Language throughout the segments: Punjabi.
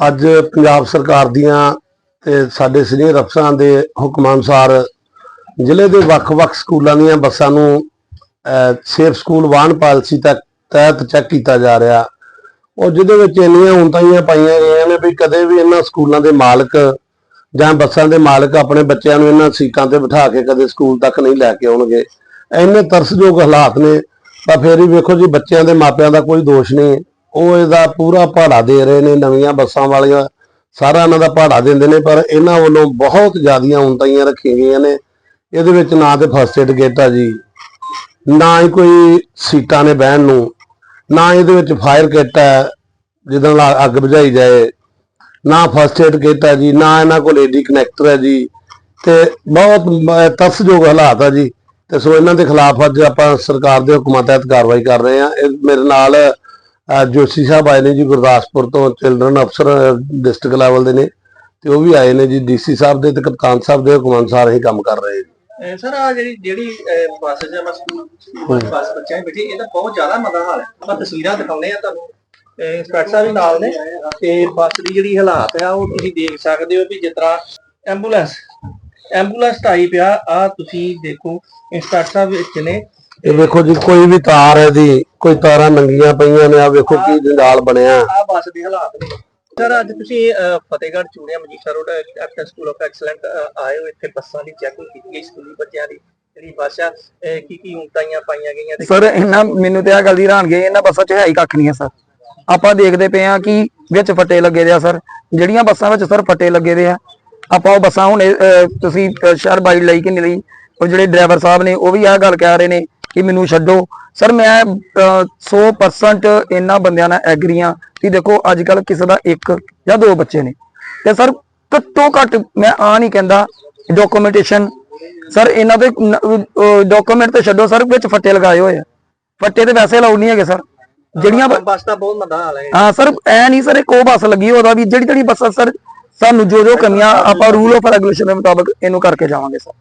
ਅੱਜ ਪੰਜਾਬ ਸਰਕਾਰ ਦੀਆਂ ਤੇ ਸਾਡੇ ਸੀਨੀਅਰ ਅਫਸਰਾਂ ਦੇ ਹੁਕਮਾਂ ਅਨੁਸਾਰ ਜ਼ਿਲ੍ਹੇ ਦੇ ਵੱਖ-ਵੱਖ ਸਕੂਲਾਂ ਦੀਆਂ ਬੱਸਾਂ ਨੂੰ ਸੇਫ ਸਕੂਲ ਵਾਹਨ ਪਾਲਿਸੀ ਤੱਕ ਤਹਿਤ ਚੈੱਕ ਕੀਤਾ ਜਾ ਰਿਹਾ। ਉਹ ਜਿਹਦੇ ਵਿੱਚ ਇੰਨੀਆਂ ਉਂਤਾਈਆਂ ਪਾਈਆਂ ਗਈਆਂ ਨੇ ਵੀ ਕਦੇ ਵੀ ਇਹਨਾਂ ਸਕੂਲਾਂ ਦੇ ਮਾਲਕ ਜਾਂ ਬੱਸਾਂ ਦੇ ਮਾਲਕ ਆਪਣੇ ਬੱਚਿਆਂ ਨੂੰ ਇਹਨਾਂ ਸੀਟਾਂ ਤੇ ਬਿਠਾ ਕੇ ਕਦੇ ਸਕੂਲ ਤੱਕ ਨਹੀਂ ਲੈ ਕੇ ਆਉਣਗੇ। ਇੰਨੇ ਤਰਸਯੋਗ ਹਾਲਾਤ ਨੇ ਤਾਂ ਫੇਰ ਹੀ ਵੇਖੋ ਜੀ, ਬੱਚਿਆਂ ਦੇ ਮਾਪਿਆਂ ਦਾ ਕੋਈ ਦੋਸ਼ ਨਹੀਂ। ਉਹ ਇਹਦਾ ਪੂਰਾ ਭਾੜਾ ਦੇ ਰਹੇ ਨੇ, ਨਵੀਆਂ ਬੱਸਾਂ ਵਾਲੀਆਂ। ਸਾਰਾ ਇਹਨਾਂ ਦਾ ਭਾੜਾ ਦਿੰਦੇ ਨੇ, ਪਰ ਇਹਨਾਂ ਵੱਲੋਂ ਬਹੁਤ ਜ਼ਿਆਦੀਆਂ ਉਂਤਾਈਆਂ ਰੱਖੀਆਂ ਗਈਆਂ ਨੇ। ਇਹਦੇ ਵਿੱਚ ਨਾ ਤੇ ਫਸਟ ਏਡ ਕਿੱਟ ਆ ਜੀ, ਨਾ ਹੀ ਕੋਈ ਸੀਟਾਂ ਨੇ ਬਹਿਣ ਨੂੰ, ਨਾ ਇਹਦੇ ਵਿੱਚ ਫਾਇਰ ਕਿੱਟ ਹੈ ਜਿਹਦੇ ਨਾਲ ਅੱਗ ਬੁਝਾਈ ਜਾਏ। ਨਾ ਫਸਟ ਏਡ ਕਿੱਟ ਹੈ ਜੀ, ਨਾ ਇਹਨਾਂ ਕੋਲ ਏਡੀ ਕਨੈਕਟਰ ਹੈ ਜੀ। ਤੇ ਬਹੁਤ ਮ- ਤਰਸਯੋਗ ਹਾਲਾਤ ਆ ਜੀ। ਤੇ ਸੋ ਇਹਨਾਂ ਦੇ ਖਿਲਾਫ ਅੱਜ ਆਪਾਂ ਸਰਕਾਰ ਦੇ ਹੁਕਮਾਂ ਤਹਿਤ ਕਾਰਵਾਈ ਕਰ ਰਹੇ ਹਾਂ। ਇਹ ਮੇਰੇ ਨਾਲ ਜੋਸ਼ੀ ਸਾਹਿਬ ਆਏ ਨੇ ਜੀ ਗੁਰਦਾਸਪੁਰ ਤੋਂ ਚਿਲਡਰਨ ਅਫਸਰ ਡਿਸਟ੍ਰਿਕਟ ਲੈਵਲ ਦੇ ਨੇ। ਤੇ ਉਹ ਵੀ ਆਏ ਨੇ ਜੀ ਡੀਸੀ ਸਾਹਿਬ ਦੇ ਤੇ ਕਪਤਾਨ ਸਾਹਿਬ ਦੇ ਹੁਕਮਾਂ ਅਨੁਸਾਰ ਹੀ ਕੰਮ ਕਰ ਰਹੇ ਜੀ ਸਰ ਆ ਜਿਹੜੀ ਜਿਹੜੀ ਬੱਸ ਜਾਂ ਬੱਸ ਸਕੂਲ ਬੱਸ ਬੱਚਿਆਂ ਦੀ ਬੈਠੀ ਇਹਦਾ ਬਹੁਤ ਜ਼ਿਆਦਾ ਮੰਦਾ ਹਾਲ ਹੈ। ਆਪਾਂ ਤਸਵੀਰਾਂ ਦਿਖਾਉਂਦੇ ਆ ਤੁਹਾਨੂੰ। ਇੰਸਪੈਕਟਰ ਸਾਹਿਬ ਵੀ ਨਾਲ ਨੇ। ਤੇ ਬੱਸ ਦੀ ਜਿਹੜੀ ਹਾਲਾਤ ਆ ਉਹ ਤੁਸੀਂ ਦੇਖ ਸਕਦੇ ਹੋ ਵੀ ਜਿਸ ਤਰ੍ਹਾਂ ਐਂਬੂਲੈਂਸ ਐਂਬੂਲੈਂਸ ਟਾਈਪ ਆ ਆ ਤੁਸੀਂ ਦੇਖੋ ਇੰਸਪੈਕਟਰ ਸਾਹਿਬ ਵਿੱਚ ਨੇ। ਇਹ ਵੇਖੋ ਜੀ ਕੋਈ ਵੀ ਤਾਰ ਹੈ ਦੀ ਕੋਈ ਤਾਰਾਂ ਨੰਗੀਆਂ ਪਈਆਂ ਨੇ ਆ ਵੇਖੋ ਕੀ ਜੰਜਾਲ ਬਣਿਆ। ਆ ਬੱਸ ਦੇ ਹਾਲਾਤ ਨੇ। ਸਰ ਅੱਜ ਤੁਸੀਂ Fatehgarh Churian Majitha road after school of excellent ਆਏ ਹੋ ਇੱਥੇ ਬੱਸਾਂ ਦੀ ਚੈਕਿੰਗ ਕੀਤੀ ਗਈ ਸਕੂਲੀ ਬੱਚਿਆਂ ਦੀ ਜਿਹੜੀ ਅਹ, ਕੀ ਕੀ ਉਂਤਾਈਆਂ ਪਾਈਆਂ ਗਈਆਂ ਸਰ ਇਹਨਾਂ ਮੈਨੂੰ ਤੇ ਆ ਗੱਲ ਦੀ ਹੈਰਾਨਗੀ ਇਹਨਾਂ ਬੱਸਾਂ 'ਚ ਹੈ ਹੀ ਕੱਖ ਨਹੀਂ ਹੈ ਸਰ ਆਪਾਂ ਦੇਖਦੇ ਪਏ ਆ ਕਿ ਵਿੱਚ ਫੱਟੇ ਲੱਗੇ ਦੇ ਆ ਸਰ ਜਿਹੜੀਆਂ ਬੱਸਾਂ ਵਿੱਚ ਸਰ ਫੱਟੇ ਲੱਗੇ ਦੇ ਆ ਆਪਾਂ ਉਹ ਬੱਸਾਂ ਹੁਣ ਤੁਸੀਂ ਸ਼ਹਿਰ ਬਾਈਟ ਲਈ ਕਿ ਨਹੀਂ ਲਈ ਉਹ ਜਿਹੜੇ ਡਰਾਈਵਰ ਸਾਹਿਬ ਨੇ ਉਹ ਵੀ ਆਹ ਗੱਲ ਕਹਿ ਰਹੇ ਨੇ ਕਿ ਮੈਨੂੰ ਛੱਡੋ। ਸਰ ਮੈਂ ਅਹ, 100% ਇਹਨਾਂ ਬੰਦਿਆਂ ਨਾਲ ਐਗਰੀ ਆ ਕਿ ਦੇਖੋ ਅੱਜ ਕੱਲ ਕਿਸੇ ਦਾ ਇੱਕ ਜਾਂ ਦੋ ਬੱਚੇ ਨੇ। ਤੇ ਸਰ ਘੱਟੋ ਘੱਟ ਮੈਂ ਆ ਨਹੀਂ ਕਹਿੰਦਾ ਡਾਕੂਮੈਂਟੇਸ਼ਨ ਸਰ ਇਹਨਾਂ ਦੇ ਡਾਕੂਮੈਂਟ ਤੇ ਛੱਡੋ ਸਰ ਵਿੱਚ ਫੱਟੇ ਲਗਾਏ ਹੋਏ ਆ। ਫੱਟੇ ਤੇ ਵੈਸੇ ਲਾਉ ਨਹੀਂ ਹੈਗੇ ਸਰ। ਜਿਹੜੀਆਂ ਬੱਸ ਦਾ ਬਹੁਤ ਮੰਦਾ ਹਾਲ ਹੈ। ਹਾਂ ਸਰ ਐ ਨਹੀਂ ਸਰ ਇੱਕ ਉਹ ਬੱਸ ਲੱਗੀ ਉਹਦਾ ਵੀ ਜਿਹੜੀ ਜਿਹੜੀ ਬੱਸ ਸਰ ਸਾਨੂੰ ਜੋ ਜੋ ਕਮੀਆਂ ਆਪਾਂ ਰੂਲ ਆਫ ਰੈਗੂਲੇਸ਼ਨ ਦੇ ਮੁਤਾਬਕ ਇਹਨੂੰ ਕਰਕੇ ਜਾਵਾਂਗੇ ਸਰ।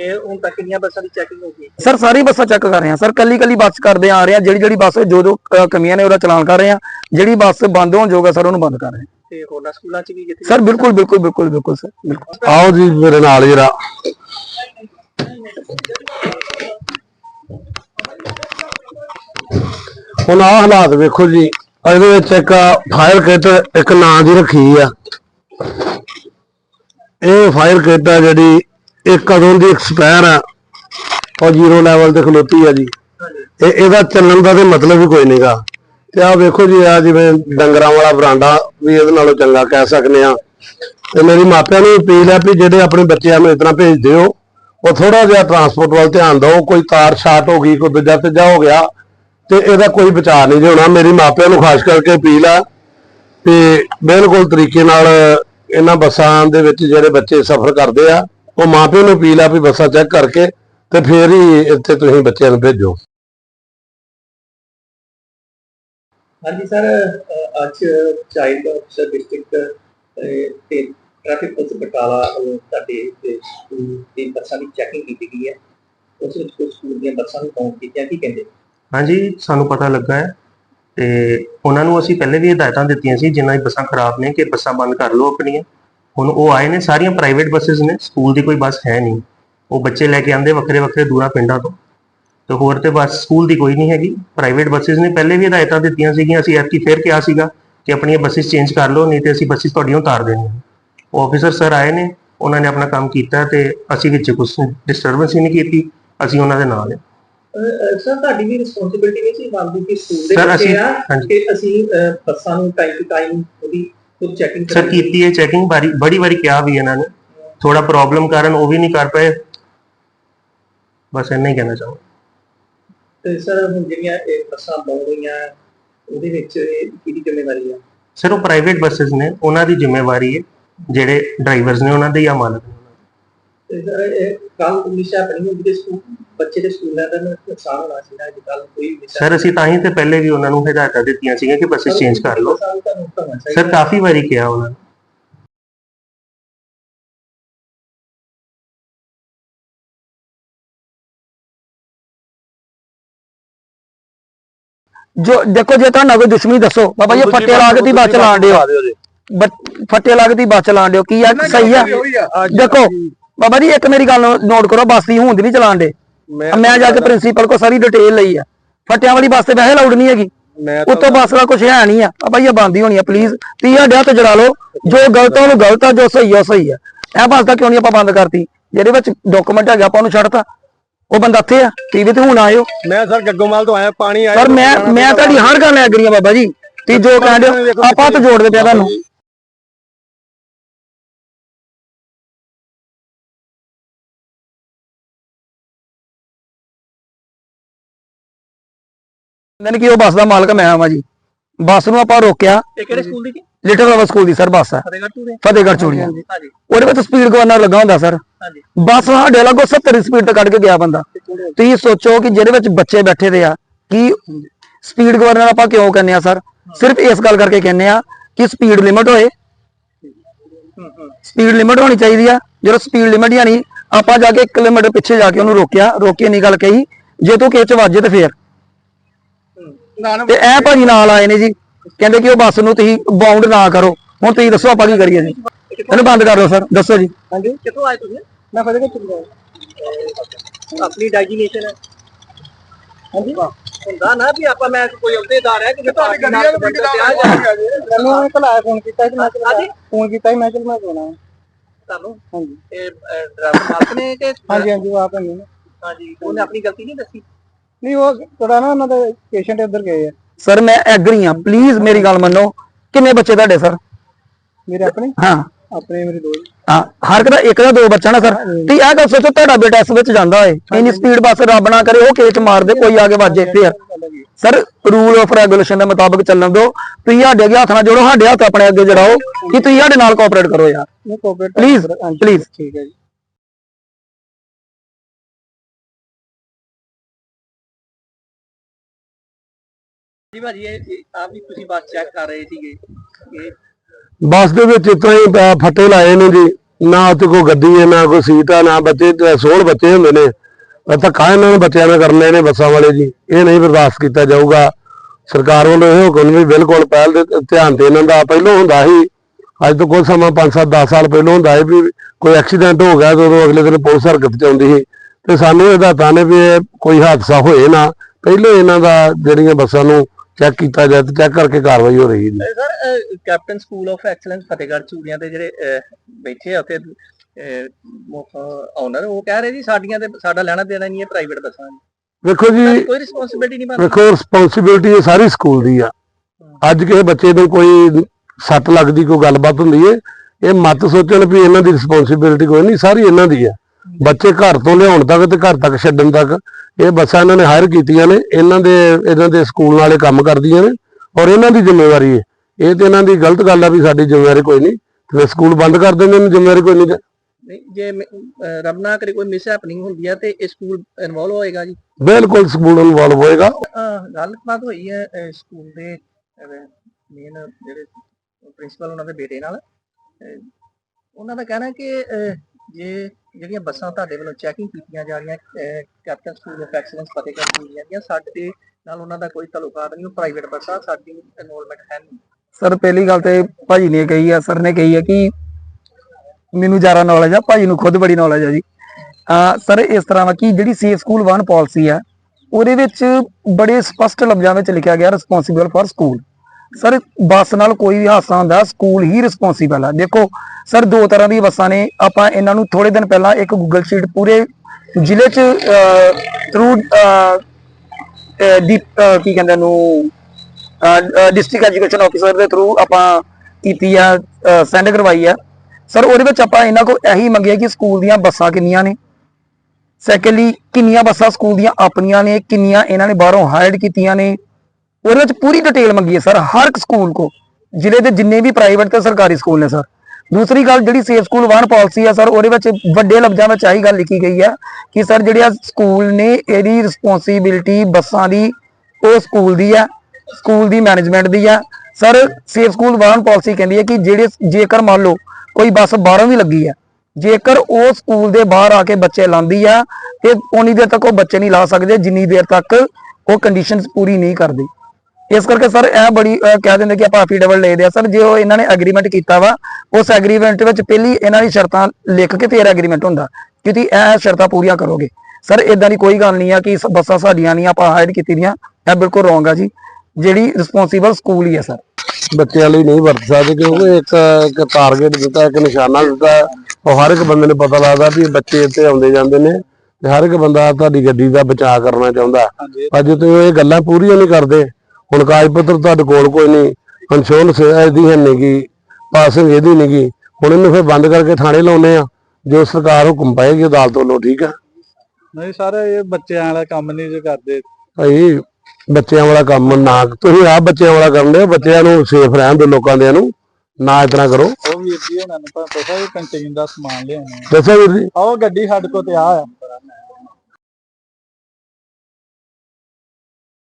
ਇਹ ਹੁਣ ਤੱਕ ਕਿੰਨੀਆਂ ਬੱਸਾਂ ਦੀ ਚੈਕਿੰਗ ਹੋ ਗਈ ਸਰ ਸਾਰੀ ਬੱਸਾਂ ਚੈੱਕ ਕਰ ਰਹੇ ਹਾਂ। ਸਰ ਕੱਲੀ ਕੱਲੀ ਬੱਸ ਕਰਦੇ ਆ ਰਹੇ ਹਾਂ। ਜਿਹੜੀ ਜਿਹੜੀ ਬੱਸ ਜੋ ਜੋ ਅ, ਕਮੀਆਂ ਨੇ ਉਹਦਾ ਚਲਾਨ ਕਰ ਰਹੇ ਹਾਂ। ਜਿਹੜੀ ਬੱਸ ਬੰਦ ਹੋਣ ਜੋਗਾ ਸਰ ਉਹਨੂੰ ਬੰਦ ਕਰ ਰਹੇ ਹਾਂ। ਤੇ ਹੋਰਨਾਂ ਸਕੂਲਾਂ 'ਚ ਵੀ ਜਿੱਥੇ ਸਰ ਬਿਲਕੁਲ ਬਿਲਕੁਲ ਬਿਲਕੁਲ ਬਿਲਕੁਲ ਸਰ ਬਿਲਕੁਲ। ਆਓ ਜੀ ਮੇਰੇ ਨਾਲ ਜਰਾ ਹੁਣ ਆਹ ਹਾਲਾਤ ਵੇਖੋ ਜੀ। ਇਹਦੇ ਵਿੱਚ ਇੱਕ ਫਾਇਰ ਕਿੱਟ ਇੱਕ ਨਾਂ ਦੀ ਰੱਖੀ ਆ। ਇਹ ਫਾਇਰ ਕਿੱਟ ਆ ਜਿਹੜੀ ਇਹ ਕਦੋਂ ਦੀ ਐਕਸਪਾਇਰ ਆ? ਉਹ ਜ਼ੀਰੋ ਲੈਵਲ ਤੇ ਖਲੋਤੀ ਆ ਜੀ। ਇਹ ਇਹਦਾ ਚੱਲਣ ਦਾ ਤੇ ਮਤਲਬ ਹੀ ਕੋਈ ਨਹੀਂਗਾ ਤੇ ਆ ਵੇਖੋ ਜੀ ਆ ਜਿਵੇਂ ਡੰਗਰਾਂ ਵਾਲਾ ਬਰਾਂਡਾ ਵੀ ਇਹਦੇ ਨਾਲੋਂ ਚੰਗਾ ਕਹਿ ਸਕਨੇ ਆ ਤੇ ਮੇਰੀ ਮਾਪਿਆਂ ਨੂੰ ਅਪੀਲ ਹੈ ਵੀ ਜਿਹੜੇ ਆਪਣੇ ਬੱਚਿਆਂ ਨੂੰ ਇਤਨਾ ਭੇਜ ਦਿਓ, ਉਹ ਥੋੜਾ ਜਿਹਾ ਟਰਾਂਸਪੋਰਟ ਵੱਲ ਧਿਆਨ ਦਿਓ। ਕੋਈ ਤਾਰ ਸ਼ਾਰਟ ਹੋ ਗਈ, ਕੋਈ ਦੂਜਾ ਤੀਜਾ ਹੋ ਗਿਆ, ਤੇ ਇਹਦਾ ਕੋਈ ਵਿਚਾਰ ਨਹੀਂ ਜੇ ਹੋਣਾ। ਮੇਰੀ ਮਾਪਿਆਂ ਨੂੰ ਖਾਸ ਕਰਕੇ ਅਪੀਲ ਆ ਤੇ ਬਿਲਕੁਲ ਤਰੀਕੇ ਨਾਲ ਇਹਨਾਂ ਬੱਸਾਂ ਦੇ ਵਿੱਚ ਜਿਹੜੇ ਬੱਚੇ ਸਫ਼ਰ ਕਰਦੇ ਆ ਉਹ ਮਾਪਿਆਂ ਨੂੰ ਅਪੀਲ ਆ ਵੀ ਬੱਸਾਂ ਚੈੱਕ ਕਰਕੇ ਤੇ ਫੇਰ ਹੀ ਇੱਥੇ ਤੁਸੀਂ ਬੱਚਿਆਂ ਨੂੰ ਭੇਜੋ। ਹਾਂਜੀ ਸਰ ਅੱਜ ਚਾਈਲਡ ਅਫਸਰ ਡਿਸਟ੍ਰਿਕਟ ਤੇ ਟ੍ਰੈਫਿਕ ਪੁਲਿਸ ਬਟਾਲਾ ਤੁਹਾਡੇ ਤੇ ਸਕੂਲ ਦੀ ਬੱਸਾਂ ਦੀ ਚੈਕਿੰਗ ਕੀਤੀ ਗਈ ਹੈ। ਉਸ ਵਿੱਚ ਕੁਝ ਸਕੂਲ ਦੀਆਂ ਬੱਸਾਂ ਨੂੰ ਕਾਊਂਟ ਕੀਤੀਆਂ ਕੀ ਕਹਿੰਦੇ? ਹਾਂਜੀ ਸਾਨੂੰ ਪਤਾ ਲੱਗਾ ਹੈ ਤੇ ਉਹਨਾਂ ਨੂੰ ਅਸੀਂ ਪਹਿਲੇ ਵੀ ਹਦਾਇਤਾਂ ਦਿੱਤੀਆਂ ਸੀ ਜਿਨ੍ਹਾਂ ਦੀ ਬੱਸਾਂ ਖਰਾਬ ਨੇ ਕਿ ਬੱਸਾਂ ਬੰਦ ਕਰ ਲਓ ਆਪਣੀਆਂ। ਹੁਣ ਉਹ ਆਏ ਨੇ ਸਾਰੀਆਂ ਪ੍ਰਾਈਵੇਟ ਬੱਸਸ ਨੇ ਸਕੂਲ ਦੀ ਕੋਈ ਬੱਸ ਹੈ ਨਹੀਂ। ਉਹ ਬੱਚੇ ਲੈ ਕੇ ਆਂਦੇ ਵੱਖਰੇ ਵੱਖਰੇ ਦੂਰਾਂ ਪਿੰਡਾਂ ਤੋਂ। ਤੇ ਹੋਰ ਤੇ ਬੱਸ ਸਕੂਲ ਦੀ ਕੋਈ ਨਹੀਂ ਹੈਗੀ। ਪ੍ਰਾਈਵੇਟ ਬੱਸਸ ਨੇ ਪਹਿਲੇ ਵੀ ਹਦਾਇਤਾਂ ਦਿੱਤੀਆਂ ਸੀਗੀਆਂ ਅਸੀਂ ਐਤਕੀ ਫੇਰ ਕਿਹਾ ਸੀਗਾ ਕਿ ਆਪਣੀਆਂ ਬੱਸਸ ਚੇਂਜ ਕਰ ਲਓ ਨਹੀਂ ਤੇ ਅਸੀਂ ਬੱਸਸ ਤੁਹਾਡੀਆਂ ਉਤਾਰ ਦੇਣੀਆਂ। ਉਹ ਆਫੀਸਰ ਸਰ ਆਏ ਨੇ ਉਹਨਾਂ ਨੇ ਆਪਣਾ ਕੰਮ ਕੀਤਾ ਤੇ ਅਸੀਂ ਵਿੱਚ ਕੁਝ ਡਿਸਟਰਬੈਂਸ ਹੀ ਨਹੀਂ ਕੀਤੀ ਅਸੀਂ ਉਹਨਾਂ ਦੇ ਨਾਲ ਹਾਂ। ਸਰ ਤੁਹਾਡੀ ਵੀ ਰਿਸਪੌਂਸਿਬਿਲਟੀ ਨਹੀਂ ਸੀ ਬਣਦੀ ਕਿ ਸਕੂਲ ਦੇ ਬੱਚੇ ਆ। ਕਿ ਅਸੀਂ ਬੱਸਾਂ ਨੂੰ ਟਾਈਮ ਟੂ ਟਾਈਮ ਉਹਦੀ ਖੁਦ ਚੈਕਿੰਗ ਸਰ ਕੀਤੀ ਹੈ ਚੈਕਿੰਗ ਬਾਰੀ ਬੜੀ ਵਾਰੀ ਕਿਹਾ ਵੀ ਇਹਨਾਂ ਨੇ। ਥੋੜਾ ਪ੍ਰੋਬਲਮ ਕਾਰਨ ਉਹ ਵੀ ਨਹੀਂ ਕਰ ਪਏ। ਬਸ ਇੰਨਾ ਹੀ ਕਹਿਣਾ ਚਾਹੁੰਦਾ ਤੇ ਸਰ ਹੁਣ ਜਿਹੜੀਆਂ ਇਹ ਬੱਸਾਂ ਬੰਦ ਹੋਈਆਂ ਉਹਦੇ ਵਿੱਚ ਕਿਹਦੀ ਜ਼ਿੰਮੇਵਾਰੀ ਆ? ਸਰ ਉਹ ਪ੍ਰਾਈਵੇਟ ਬੱਸਸ ਨੇ ਉਹਨਾਂ ਦੀ ਜ਼ਿੰਮੇਵਾਰੀ ਹੈ। ਜਿਹੜੇ ਡਰਾਈਵਰਸ ਨੇ ਉਹਨਾਂ ਦੇ ਜਾਂ ਮਾਲਕ ਨੇ। ਤੇ ਸਰ ਇਹ ਕੱਲ ਨਿਸ਼ਾ ਬਣੀ ਹੋਈ ਜਿਹਦੇ ਸਕੂਲ ਬੱਚੇ ਦੇ ਸਕੂਲਾਂ ਦਾ ਨੁਕਸਾਨ ਹੋਣਾ ਸੀ ਅੱਜ ਕੱਲ ਕੋਈ ਸਰ ਅਸੀਂ ਤਾਂ ਹੀ ਤੇ ਪਹਿਲੇ ਵੀ ਉਹਨਾਂ ਨੂੰ ਹਦਾਇਤਾਂ ਦਿੱਤੀਆਂ ਸੀਗੀਆਂ ਕਿ ਬੱਸਸ ਚੇਂਜ ਕਰ ਲਓ। ਸਰ ਕਾਫੀ ਵਾਰੀ ਕਿਹਾ ਉਹਨਾਂ ਨੇ। ਜੋ ਦੇਖੋ ਜੇ ਤੁਹਾਨੂੰ ਕੋਈ ਦੁਸ਼ਮਣੀ ਦੱਸੋ ਬਾਬਾ ਜੀ ਫੱਟੇ ਲਾ ਕੇ ਤੁਸੀਂ ਬੱਸ ਚਲਾਣ ਦਿਓ। ਬੱਚ- ਫੱਟੇ ਲੱਗਦੀ ਬੱਸ ਚਲਾਣ ਦਿਓ ਕੀ ਆ ਸਹੀ ਆ। ਦੇਖੋ ਬਾਬਾ ਜੀ ਇੱਕ ਮੇਰੀ ਗੱਲ ਨੋਟ ਕਰੋ ਬੱਸ ਦੀ ਹੁੰਦ ਨਹੀਂ ਚਲਾਣ ਦੇ। ਮੈਂ ਜਾ ਕੇ ਪ੍ਰਿੰਸੀਪਲ ਕੋ ਸਾਰੀ ਡਿਟੇਲ ਲਈ ਆ। ਫੱਟਿਆਂ ਵਾਲੀ ਬੱਸ ਤੇ ਵੈਸੇ ਲਾਉਡ ਨਹੀਂ ਹੈਗੀ। ਉੱਤੋਂ ਬੱਸ ਦਾ ਕੁਝ ਹੈ ਨਹੀਂ ਆ। ਆ ਭਾਈ ਇਹ ਬੰਦੀ ਹੋਣੀ ਆ ਪਲੀਜ਼ ਤੀ ਸਾਡੇ ਹੱਥ ਜੜਾ ਲਓ। ਜੋ ਗਲਤ ਆ ਉਹਨੂੰ ਗਲਤ ਆ ਜੋ ਸਹੀ ਆ ਉਹ ਸਹੀ ਆ। ਇਹ ਬੱਸ ਦਾ ਕਿਉਂ ਨਹੀਂ ਆਪਾਂ ਬੰਦ ਕਰਤੀ? ਜਿਹਦੇ ਵਿੱਚ ਡਾਕੂਮੈਂਟ ਹੈਗਾ ਆਪਾਂ ਉਹਨੂੰ ਛੱਡਤਾ। ਉਹ ਬੰਦਾ ਇੱਥੇ ਆ ਟੀਵੀ ਤੇ ਹੁਣ ਆਇਓ। ਮੈਂ ਸਰ ਗੱਗੋਮਾਲ ਤੋਂ ਆਇਆ ਪਾਣੀ ਆਇਆ। ਸਰ ਮੈਂ ਮੈਂ ਤੁਹਾਡੀ ਹਰ ਗੱਲ ਐਗਰੀ ਆ ਬਾਬਾ ਜੀ। ਤੀ ਜੋ ਕਹਿੰਦੇ ਆਪਾਂ ਹੱਥ ਜੋੜਦੇ ਪਿਆ ਤੁਹਾਨੂੰ। ਕਹਿੰਦੇ ਕਿ ਉਹ ਬੱਸ ਦਾ ਮਾਲਕ ਮੈਂ ਆਵਾਂ ਜੀ। ਬੱਸ ਨੂੰ ਆਪਾਂ ਰੋਕਿਆ। ਇਹ ਕਿਹੜੇ ਸਕੂਲ ਦੀ ਜੀ ਲਿਟਲ ਫਲਾਵਰ ਸਕੂਲ ਦੀ ਸਰ ਬੱਸ ਹੈ। ਫਤਿਹਗੜ੍ਹ ਟੂ ਦੇ ਫਤਿਹਗੜ੍ਹ ਚੂੜੀਆਂ। ਹਾਂਜੀ ਉਹਦੇ ਵਿੱਚ ਸਪੀਡ ਗਵਰਨਰ ਲੱਗਾ ਹੁੰਦਾ ਸਰ। ਹਾਂਜੀ। ਬੱਸ ਸਾਡੇ ਲੱਗੋ 70 ਦੀ ਸਪੀਡ ਤੇ ਕੱਢ ਕੇ ਗਿਆ ਬੰਦਾ। ਤੁਸੀਂ ਸੋਚੋ ਕਿ ਜਿਹਦੇ ਵਿੱਚ ਬੱਚੇ ਬੈਠੇ ਦੇ ਆ ਕਿ ਸਪੀਡ ਗਵਰਨਰ ਆਪਾਂ ਕਿਉਂ ਕਹਿੰਦੇ ਆ ਸਰ? ਸਿਰਫ ਇਸ ਗੱਲ ਕਰਕੇ ਕਹਿੰਦੇ ਆ ਕਿ ਸਪੀਡ ਲਿਮਟ ਹੋਏ। ਸਪੀਡ ਲਿਮਟ ਹੋਣੀ ਚਾਹੀਦੀ ਆ। ਜਦੋਂ ਸਪੀਡ ਲਿਮਟ ਹੀ ਨਹੀਂ ਆਪਾਂ ਜਾ ਕੇ 1 ਕਿਲੋਮੀਟਰ ਪਿੱਛੇ ਜਾ ਕੇ ਉਹਨੂੰ ਰੋਕਿਆ। ਰੋਕੇ ਨਹੀਂ ਗੱਲ ਕਹੀ। ਜੇ ਤੂੰ ਕਿਸੇ ਚ ਵੱਜੇ ਤੇ ਫੇਰ। ਤੇ ਇਹ ਭਾਜੀ ਨਾਲ ਆਏ ਨੇ ਜੀ। ਕਹਿੰਦੇ ਕਿ ਉਹ ਬੱਸ ਨੂੰ ਤੁਸੀਂ ਬਾਉਂਡ ਨਾ ਕਰੋ। ਹੁਣ ਤੁਸੀਂ ਦੱਸੋ ਆਪਾਂ ਕੀ ਕਰੀਏ ਜੀ। ਇਹਨੂੰ ਬੰਦ ਕਰ ਦਿਓ ਸਰ। ਦੱਸੋ ਜੀ। ਹਾਂਜੀ। ਕਿੱਥੋਂ ਆਏ ਤੁਸੀਂ? ਮੈਂ ਫਤਿਹਗੜ੍ਹ ਤੋਂ ਆਇਆ। ਆਪਣੀ ਡੈਜੀਨੇਸ਼ਨ ਹੈ। ਹਾਂਜੀ। ਹੁੰਦਾ ਨਾ ਵੀ ਆਪਾਂ ਮੈਂ ਕੋਈ ਅਹੁਦੇਦਾਰ ਹੈ ਕਿ ਤੁਹਾਡੀ ਗੱਡੀਆਂ ਨੂੰ ਮੈਨੂੰ ਇੱਕ ਲਾਇਆ ਫੋਨ ਕੀਤਾ ਸੀ ਮੈਂ ਚਲ ਫੋਨ ਕੀਤਾ ਸੀ ਮੈਂ ਚਲ ਮੈਂ ਸੋਣਾ। ਤੁਹਾਨੂੰ? ਹਾਂਜੀ। ਇਹ ਡਰਾਈਵਰ ਮਾਲਕ ਨੇ ਕਿ ਹਾਂਜੀ ਹਾਂਜੀ ਉਹ ਆਪ ਹੈ ਨਹੀਂ ਹਾਂਜੀ। ਉਹਨੇ ਆਪਣੀ ਗਲਤੀ ਨਹੀਂ ਦੱਸੀ? ਨਹੀਂ ਉਹ ਥੋੜਾ ਨਾ ਉਹਨਾਂ ਦੇ ਪੇਸ਼ੈਂਟ ਇੱਧਰ ਗਏ ਆ। ਸਰ ਮੈਂ ਐਗਰੀ ਹਾਂ। ਪਲੀਜ਼ ਮੇਰੀ ਗੱਲ ਮੰਨੋ। ਕਿੰਨੇ ਬੱਚੇ ਤੁਹਾਡੇ ਸਰ ਮੇਰੇ ਆਪਣੇ? ਹਾਂ। ਆਪਣੇ ਮੇਰੇ ਦੋ। ਹਾਂ। ਹਰ ਇੱਕ ਦਾ ਇੱਕ ਦਾ ਦੋ ਬੱਚਾ ਨਾ ਸਰ ਤੇ ਇਹ ਗੱਲ ਸੋਚੋ ਤੁਹਾਡਾ ਬੇਟਾ ਇਸ ਵਿੱਚ ਜਾਂਦਾ ਹੋਏ। ਇੰਨੀ ਸਪੀਡ ਬੱਸ ਰੱਬ ਨਾ ਕਰੇ ਉਹ ਖੇਚ ਮਾਰ ਦੇ ਕੋਈ ਆ ਕੇ ਵੱਜੇ ਫੇਰ ਸਰ ਰੂਲ ਆਫ ਰੈਗੂਲੇਸ਼ਨ ਦੇ ਮੁਤਾਬਕ ਚੱਲਣ ਦਿਓ। ਤੁਸੀਂ ਸਾਡੇ ਅੱਗੇ ਹੱਥ ਨਾਲ ਜੋੜੋ ਸਾਡੇ ਹੱਥ ਆਪਣੇ ਅੱਗੇ ਜੜਾਓ ਕਿ ਤੁਸੀਂ ਸਾਡੇ ਨਾਲ ਕੋਆਪਰੇਟ ਕਰੋ ਯਾਰ। ਪਲੀਜ਼ ਪਲੀਜ਼ ਠੀਕ ਹੈ ਜੀ। ਜੀ ਭਾਜੀ ਇਹ ਆਪ ਵੀ ਤੁਸੀਂ ਬੱਸ ਚੈੱਕ ਕਰ ਰਹੇ ਸੀਗੇ ਇਹ ਬੱਸ ਦੇ ਵਿੱਚ ਇਤਨਾ ਹੀ ਅਹ, ਫੱਟੇ ਲਾਏ ਨੇ ਜੀ। ਨਾ ਉੱਤੇ ਕੋਈ ਗੱਡੀ ਹੈ ਨਾ ਕੋਈ ਸੀਟ ਆ ਨਾ ਬੱਚੇ 16 ਬੱਚੇ ਹੁੰਦੇ ਨੇ। ਤਾਂ ਧੱਕਾ ਇਹਨਾਂ ਨੇ ਬੱਚਿਆਂ ਨਾਲ ਕਰਨੇ ਨੇ ਬੱਸਾਂ ਵਾਲੇ ਜੀ। ਇਹ ਨਹੀਂ ਬਰਦਾਸ਼ਤ ਕੀਤਾ ਜਾਊਗਾ। ਸਰਕਾਰ ਵੱਲੋਂ ਇਹ ਹੁਕਮ ਵੀ ਬਿਲਕੁਲ ਪਹਿਲ ਦੇ ਧਿਆਨ ਤੇ ਇਹਨਾਂ ਦਾ ਪਹਿਲੋਂ ਹੁੰਦਾ ਸੀ। ਅੱਜ ਤੋਂ ਕੁਝ ਸਮਾਂ 5-7 10 ਸਾਲ ਪਹਿਲੋਂ ਹੁੰਦਾ ਸੀ ਵੀ ਕੋਈ ਐਕਸੀਡੈਂਟ ਹੋ ਗਿਆ ਤਾਂ ਉਦੋਂ ਅਗਲੇ ਦਿਨ ਪੁਲਿਸ ਹਰਕਤ ਚ ਆਉਂਦੀ ਸੀ। ਤੇ ਸਾਨੂੰ ਹਦਾਇਤਾਂ ਨੇ ਵੀ ਇਹ ਕੋਈ ਹਾਦਸਾ ਹੋਏ ਨਾ। ਪਹਿਲੋਂ ਇਹਨਾਂ ਦਾ ਜਿਹੜੀਆਂ ਬੱਸਾਂ ਨੂੰ ਚੈੱਕ ਕੀਤਾ ਤੇ ਚੈੱਕ ਕਰਕੇ ਕਾਰਵਾਈ ਹੋ ਰਹੀ ਹੈ sir captain school of excellence Fatehgarh Churian ਦੇ ਜਿਹੜੇ ਬੈਠੇ ਆ ਉੱਥੇ ਮੁੱਖ ਓਨਰ ਉਹ ਕਹਿ ਰਹੇ ਜੀ ਸਾਡੀਆਂ ਤੇ ਸਾਡਾ ਲੈਣਾ ਦੇਣਾ ਨਹੀਂ ਹੈ ਪ੍ਰਾਈਵੇਟ ਬੱਸਾਂ। ਵੇਖੋ ਜੀ ਕੋਈ ਰਿਸਪੌਂਸਿਬਿਲਟੀ ਨਹੀਂ ਬਣਦੀ। ਵੇਖੋ ਰਿਸਪੌਂਸਿਬਿਲਟੀ ਇਹ ਸਾਰੀ ਸਕੂਲ ਦੀ ਆ। ਅੱਜ ਕਿਸੇ ਬੱਚੇ ਨੂੰ ਕੋਈ ਸੱਟ ਲੱਗਦੀ ਕੋਈ ਗੱਲਬਾਤ ਹੁੰਦੀ ਏ ਇਹ ਮਤ ਸੋਚਣ ਵੀ ਇਹਨਾਂ ਦੀ ਰਿਸਪੌਂਸਿਬਿਲਟੀ ਕੋਈ ਨਹੀਂ ਸਾਰੀ ਇਹਨਾਂ ਦੀ ਆ ਬੱਚੇ ਘਰ ਤੋਂ ਲਿਆਉਣ ਤੱਕ ਤੇ ਘਰ ਤੱਕ ਛੱਡਣ ਤੱਕ ਇਹ ਬੱਸਾਂ ਇਹਨਾਂ ਨੇ ਹਾਇਰ ਕੀਤੀਆਂ ਨੇ ਇਹਨਾਂ ਦੇ ਇਹਨਾਂ ਦੇ ਸਕੂਲ ਵਾਲੇ ਕੰਮ ਕਰਦੀਆਂ ਨੇ ਔਰ ਇਹਨਾਂ ਦੀ ਜ਼ਿੰਮੇਵਾਰੀ ਹੈ ਇਹ ਤੇ ਇਹਨਾਂ ਦੀ ਗਲਤ ਗੱਲ ਆ ਵੀ ਸਾਡੀ ਜ਼ਿੰਮੇਵਾਰੀ ਕੋਈ ਨਹੀਂ ਤੇ ਸਕੂਲ ਬੰਦ ਕਰ ਦਿੰਦੇ ਨੇ ਜ਼ਿੰਮੇਵਾਰੀ ਕੋਈ ਨਹੀਂ ਜੇ। ਰੱਬ ਨਾ ਕਰੇ ਕੋਈ ਮਿਸ ਹੈਪਨਿੰਗ ਹੁੰਦੀ ਹੈ ਤੇ ਇਹ ਸਕੂਲ ਇਨਵੋਲਵ ਹੋਏਗਾ ਜੀ। ਬਿਲਕੁਲ ਸਕੂਲ ਇਨਵੋਲਵ ਹੋਏਗਾ। ਅਹ, ਗੱਲਬਾਤ ਹੋਈ ਹੈ ਅਹ, ਸਕੂਲ ਦੇ ਮੇਨ ਜਿਹੜੇ ਪ੍ਰਿੰਸੀਪਲ ਉਹਨਾਂ ਦੇ ਬੇਟੇ ਨਾਲ। ਅਹ, ਉਹਨਾਂ ਦਾ ਕਹਿਣਾ ਕਿ ਅਹ, ਜੇ ਜਿਹੜੀਆਂ ਬੱਸਾਂ ਤੁਹਾਡੇ ਵੱਲੋਂ ਚੈਕਿੰਗ ਕੀਤੀਆਂ ਜਾ ਰਹੀਆਂ captain school of excellence Fatehgarh Churian ਦੀਆਂ ਸਾਡੇ ਨਾਲ ਉਹਨਾਂ ਦਾ ਕੋਈ ਤਾਲੁਕਾਤ ਨਹੀਂ, ਉਹ ਪ੍ਰਾਈਵੇਟ ਬੱਸਾਂ ਸਾਡੀ ਇਨਵੋਲਵਮੈਂਟ ਹੈ ਨਹੀਂ। ਸਰ ਪਹਿਲੀ ਗੱਲ ਤੇ ਭਾਜੀ ਨੇ ਕਹੀ ਆ ਸਰ ਨੇ ਕਹੀ ਆ ਕਿ ਮੈਨੂੰ ਜ਼ਿਆਦਾ ਨੌਲੇਜ ਆ, ਭਾਜੀ ਨੂੰ ਖੁਦ ਬੜੀ ਨੌਲੇਜ ਆ ਜੀ। ਆ ਸਰ ਇਸ ਤਰ੍ਹਾਂ ਵਾ ਕਿ ਜਿਹੜੀ ਸੇਫ ਸਕੂਲ ਵਨ ਪਾਲਿਸੀ ਆ, ਉਹਦੇ ਵਿੱਚ ਬੜੇ ਸਪਸ਼ਟ ਲਫ਼ਜ਼ਾਂ ਵਿੱਚ ਲਿਖਿਆ ਗਿਆ responsible for school sir, bus ਨਾਲ ਕੋਈ ਵੀ ਹਾਦਸਾ ਹੁੰਦਾ, ਸਕੂਲ ਹੀ ਰਿਸਪੌਂਸਿਬਲ ਆ। ਦੇਖੋ, ਸਰ, ਦੋ ਤਰ੍ਹਾਂ ਦੀ ਬੱਸਾਂ ਨੇ। ਆਪਾਂ ਇਹਨਾਂ ਨੂੰ ਥੋੜੇ ਦਿਨ ਪਹਿਲਾਂ ਇੱਕ ਗੂਗਲ ਸ਼ੀਟ ਪੂਰੇ ਜ਼ਿਲ੍ਹੇ 'ਚ ਥਰੂ ਦੀ ਕੀ ਕਹਿੰਦੇ ਨੂੰ ਡਿਸਟ੍ਰਿਕਟ ਐਜੂਕੇਸ਼ਨ ਆਫੀਸਰ ਦੇ ਥਰੂ ਆਪਾਂ ਕੀਤੀ ਆ ਸੈਂਡ ਕਰਵਾਈ ਆ। ਸਰ, ਉਹਦੇ ਵਿੱਚ ਆਪਾਂ ਇਹਨਾਂ ਕੋ ਇਹੀ ਮੰਗਿਆ ਕਿ ਸਕੂਲ ਦੀਆਂ ਬੱਸਾਂ ਕਿੰਨੀਆਂ ਨੇ। ਸੈਕੰਡਲੀ ਕਿੰਨੀਆਂ ਬੱਸਾਂ ਸਕੂਲ ਦੀਆਂ ਆਪਣੀਆਂ ਨੇ, ਕਿੰਨੀਆਂ ਇਹਨਾਂ ਨੇ ਬਾਹਰੋਂ ਹਾਇਰਡ ਕੀਤੀਆਂ ਨੇ। ਉਹਦੇ ਵਿੱਚ ਪੂਰੀ ਡਿਟੇਲ ਮੰਗੀ ਹੈ ਸਰ ਹਰ ਇੱਕ ਸਕੂਲ ਕੋ ਜ਼ਿਲ੍ਹੇ ਦੇ ਜਿੰਨੇ ਵੀ ਪ੍ਰਾਈਵੇਟ ਤੇ ਸਰਕਾਰੀ ਸਕੂਲ ਨੇ ਸਰ ਦੂਸਰੀ ਗੱਲ, ਜਿਹੜੀ ਸੇਫ ਸਕੂਲ ਵਨ ਪਾਲਿਸੀ ਆ ਸਰ ਉਹਦੇ ਵਿੱਚ ਵੱਡੇ ਲਫ਼ਜ਼ਾਂ ਵਿੱਚ ਆਹੀ ਗੱਲ ਲਿਖੀ ਗਈ ਆ ਕਿ ਸਰ ਜਿਹੜੇ ਆ ਸਕੂਲ ਨੇ ਇਹਦੀ ਰਿਸਪੌਂਸਿਬਿਲਟੀ ਬੱਸਾਂ ਦੀ, ਉਹ ਸਕੂਲ ਦੀ ਆ ਸਕੂਲ ਦੀ ਮੈਨੇਜਮੈਂਟ ਦੀ ਆ। Sir safe school van policy ਕਹਿੰਦੀ ਹੈ ਕਿ ਜਿਹੜੇ, ਜੇਕਰ ਮੰਨ ਲਓ ਕੋਈ ਬੱਸ ਬਾਹਰੋਂ ਵੀ ਲੱਗੀ ਆ, ਜੇਕਰ ਉਹ ਸਕੂਲ ਦੇ ਬਾਹਰ ਆ ਕੇ ਬੱਚੇ ਲਾਂਦੀ ਆ, ਤੇ ਉਨੀ ਦੇਰ ਤੱਕ ਉਹ ਬੱਚੇ ਨਹੀਂ ਲਾ ਸਕਦੇ, ਜਿੰਨੀ ਦੇਰ ਤੱਕ ਉਹ ਕੰਡੀਸ਼ਨਸ ਪੂਰੀ ਨਹੀਂ ਕਰਦੇ। ਇਸ ਕਰਕੇ ਸਰ ਇਹ ਬੜੀ ਕਹਿ ਦਿੰਦੇ ਕਿ ਆਪਾਂ ਅਫੀਡੇਵਿਟ ਲੈ ਦਿਆ ਸਰ ਜੇ ਉਹ ਇਹਨਾਂ ਨੇ ਐਗਰੀਮੈਂਟ ਕੀਤਾ ਵਾ ਉਸ ਐਗਰੀਮੈਂਟ ਵਿੱਚ ਪਹਿਲੀ ਇਹਨਾਂ ਦੀ ਸ਼ਰਤਾਂ ਲਿਖ ਕੇ ਫਿਰ ਐਗਰੀਮੈਂਟ ਹੁੰਦਾ ਕਿ ਤੁਸੀਂ ਇਹ ਸ਼ਰਤਾਂ ਪੂਰੀਆਂ ਕਰੋਗੇ। ਸਰ ਇਦਾਂ ਦੀ ਕੋਈ ਗੱਲ ਨਹੀਂ ਆ ਕਿ ਬੱਸਾਂ ਸਾਡੀਆਂ ਨਹੀਂ ਆਪਾਂ ਹਾਇਰ ਕੀਤੀ ਦੀਆਂ। ਇਹ ਬਿਲਕੁਲ ਰੋਂਗ ਆ ਜੀ। ਜਿਹੜੀ ਰਿਸਪੌਂਸੀਬਲ ਸਕੂਲ ਹੀ ਹੈ ਸਰ। ਬੱਚਿਆਂ ਲਈ ਨਹੀਂ ਵਰਤ ਸਕਦੇ ਕਿਉਂਕਿ ਇੱਕ ਇੱਕ ਟਾਰਗੇਟ ਦਿੱਤਾ ਇੱਕ ਨਿਸ਼ਾਨਾ ਦਿੱਤਾ। ਉਹ ਹਰ ਇੱਕ ਬੰਦੇ ਨੂੰ ਪਤਾ ਲੱਗਦਾ ਵੀ ਬੱਚੇ ਇੱਥੇ ਆਉਂਦੇ ਜਾਂਦੇ ਨੇ। ਤੇ ਹਰ ਇੱਕ ਬੰਦਾ ਤੁਹਾਡੀ ਗੱਡੀ ਦਾ ਬਚਾਅ ਕਰਨਾ ਚਾਹੁੰਦਾ। ਅੱਜ ਤੁਸੀਂ ਇਹ ਗੱਲਾਂ ਪੂਰੀਆਂ ਨਹੀਂ ਕਰਦੇ ਹੁਣ ਕਾਗਜ਼ ਪੱਤਰ ਤੁਹਾਡੇ ਕੋਲ ਕੋਈ ਨਹੀਂ ਇੰਸ਼ੋਰੈਂਸ ਇਹਦੀ ਹੈ ਨਹੀਂਗੀ ਪਾਸਿੰਗ ਇਹਦੀ ਨਹੀਂਗੀ ਹੁਣ ਇਹਨੂੰ ਫਿਰ ਬੰਦ ਕਰਕੇ ਥਾਣੇ ਲਾਉਨੇ ਆ ਜੋ ਸਰਕਾਰ ਹੁਕਮ ਪਾਏਗੀ ਅਦਾਲਤ ਵੱਲੋਂ ਠੀਕ ਆ ਨਹੀਂ ਸਰ ਇਹ ਬੱਚਿਆਂ ਵਾਲਾ ਕੰਮ ਨਹੀਂ ਜੋ ਕਰਦੇ। ਭਾਈ ਬੱਚਿਆਂ ਵਾਲਾ ਕੰਮ ਨਾ ਤੁਸੀਂ ਆਪ ਬੱਚਿਆਂ ਵਾਲਾ ਕਰਨ ਦੇ ਬੱਚਿਆਂ ਨੂੰ ਸੇਫ ਰਹਿਣ ਦਿਓ ਲੋਕਾਂ ਦੇ ਨੂੰ ਨਾ ਇਤਨਾ ਕਰੋ। ਉਹ ਵੀਰ ਜੀ ਉਹਨਾਂ ਨੂੰ ਪਤਾ ਵੀ ਕੰਟੀਨ ਦਾ ਸਮਾਨ ਲਿਆਉਣਾ। ਦੱਸੋ ਵੀਰ ਜੀ। ਆਹ ਗੱਡੀ ਸਾਡੇ ਕੋਲ ਤੇ ਆ ਆ